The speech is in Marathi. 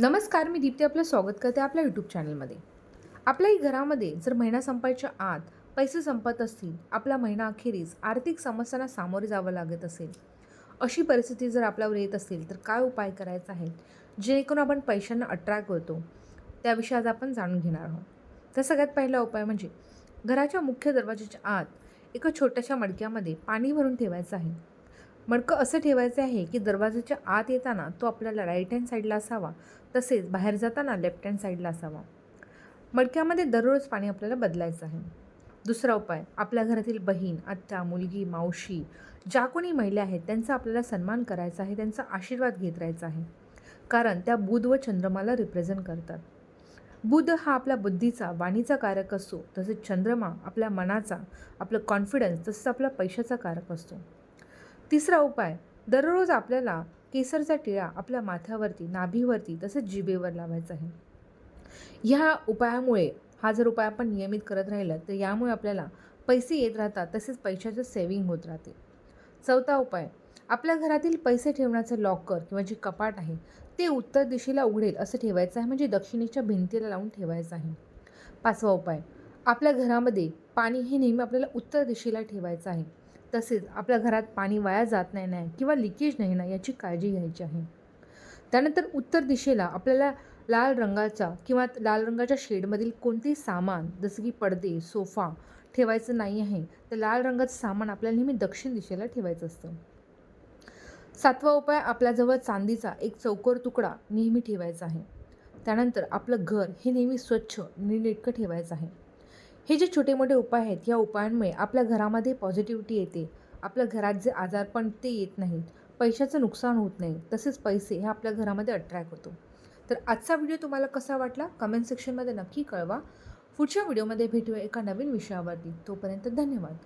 नमस्कार मी दीप्ती आपलं स्वागत करते आपल्या यूट्यूब चॅनलमध्ये आपल्याही घरामध्ये जर महिना संपायच्या आत पैसे संपत असतील आपला महिना अखेरीस आर्थिक समस्यांना सामोरे जावं लागत असेल. अशी परिस्थिती जर आपल्यावर येत असेल तर काय उपाय करायचा आहे? जेणेकरून आपण पैशांना अट्रॅक्ट होतो त्याविषयी आज आपण जाणून घेणार आहोत. तर सगळ्यात पहिला उपाय म्हणजे घराच्या मुख्य दरवाजाच्या आत एका छोट्याशा मडक्यामध्ये पाणी भरून ठेवायचं आहे. मडकं असं ठेवायचं आहे की दरवाजाच्या आत येताना तो आपल्याला राईट हँड साईडला असावा तसेच बाहेर जाताना लेफ्ट हँड साईडला असावा. मडक्यामध्ये दररोज पाणी आपल्याला बदलायचं आहे. दुसरा उपाय आपल्या घरातील बहीण आत्या मुलगी मावशी ज्या कोणी महिला आहेत त्यांचा आपल्याला सन्मान करायचा आहे त्यांचा आशीर्वाद घेत राहायचा आहे. कारण त्या बुध व चंद्रमाला रिप्रेझेंट करतात. बुध हा आपल्या बुद्धीचा वाणीचा कारक असतो तसेच चंद्रमा आपल्या मनाचा आपलं कॉन्फिडन्स तसंच आपल्या पैशाचा कारक असतो. तिसरा उपाय दररोज आपल्याला केसरचा टिळा आपल्या माथ्यावरती नाभीवरती तसेच जिभेवर लावायचा आहे. ह्या उपायामुळे हा जर उपाय आपण नियमित करत राहिलं तर यामुळे आपल्याला पैसे येत राहतात तसेच पैशाचं सेविंग होत राहते. चौथा उपाय आपल्या घरातील पैसे ठेवण्याचं लॉकर किंवा जे कपाट आहे ते उत्तर दिशेला उघडेल असं ठेवायचं आहे म्हणजे दक्षिणेच्या भिंतीला लावून ठेवायचं आहे. पाचवा उपाय आपल्या घरामध्ये पाणी हे नेहमी आपल्याला उत्तर दिशेला ठेवायचं आहे. तसेच आपल्या घरात पाणी वाया जात नाही नाही किंवा लिकेज नाही ना याची काळजी घ्यायची आहे. त्यानंतर उत्तर दिशेला आपल्याला लाल रंगाचा किंवा लाल रंगाच्या शेडमधील कोणतेही सामान जसं की पडदे सोफा ठेवायचं नाही आहे तर लाल रंगाचं सामान आपल्याला नेहमी दक्षिण दिशेला ठेवायचं असतं. सातवा उपाय आपल्याजवळ चांदीचा एक चौकोर तुकडा नेहमी ठेवायचा आहे. त्यानंतर आपलं घर हे नेहमी स्वच्छ नीटनेटकं ठेवायचं आहे. हे जे छोटे मोठे उपाय आहेत या उपायांमुळे आपल्या घरामध्ये पॉझिटिव्हिटी येते. आपल्या घरात जे आजारपण ते येत नाहीत. पैशाचं नुकसान होत नाही. तसेच पैसे हे आपल्या घरामध्ये अट्रॅक्ट होतो. तर आजचा व्हिडिओ तुम्हाला कसा वाटला? कमेंट सेक्शनमध्ये नक्की कळवा. पुढच्या व्हिडिओमध्ये भेटूया एका नवीन विषयावरती. तोपर्यंत धन्यवाद.